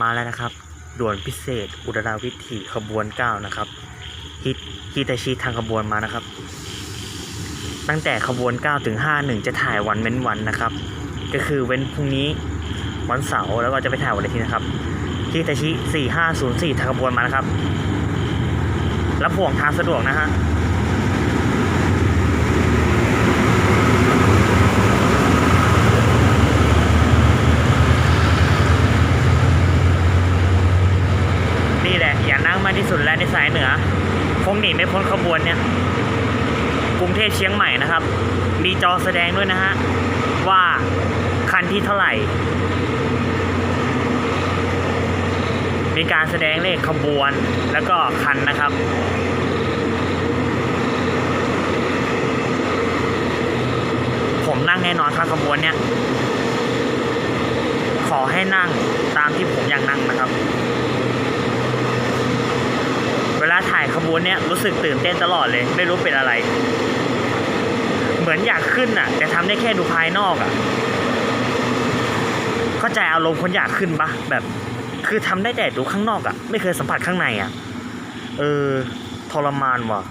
มาแล้วนะครับด่วนพิเศษ อุดราวิถีขบวนเก้านะครับฮิตฮิตาชิทางขบวนมานะครับ ตั้งแต่ขบวน9ถึง51 จะถ่ายวันเว้นวันนะครับ ก็คือเว้นพรุ่งนี้วันเสาร์แล้วก็จะไปถ่ายวันอาทิตย์นะครับฮิตาชิ4504ทางขบวนมานะครับรับห่วงทางสะดวกนะฮะ นี่แหละ อย่านั่งมากที่สุดแล้วในสายเหนือ คงหนีไม่พ้นขบวนเนี่ย กรุงเทพเชียงใหม่นะครับ มีจอแสดงด้วยนะฮะ ว่าคันที่เท่าไหร่ มีการแสดงเลขขบวนแล้วก็คันนะครับผมนั่งแน่นอนครับขบวนเนี่ยขอให้นั่งตามที่ผมอยากนั่งนะครับ ถ่ายขบวนเนี่ยรู้สึกตื่นเต้นตลอดเลย ไม่รู้เป็นอะไร เหมือนอยากขึ้นอะ แต่ทำได้แค่ดูภายนอกอะ เข้าใจอารมณ์คนอยากขึ้นปะแบบ คือทำได้แต่ดูข้างนอกอะ ไม่เคยสัมผัสข้างในอะ เออทรมานว่ะ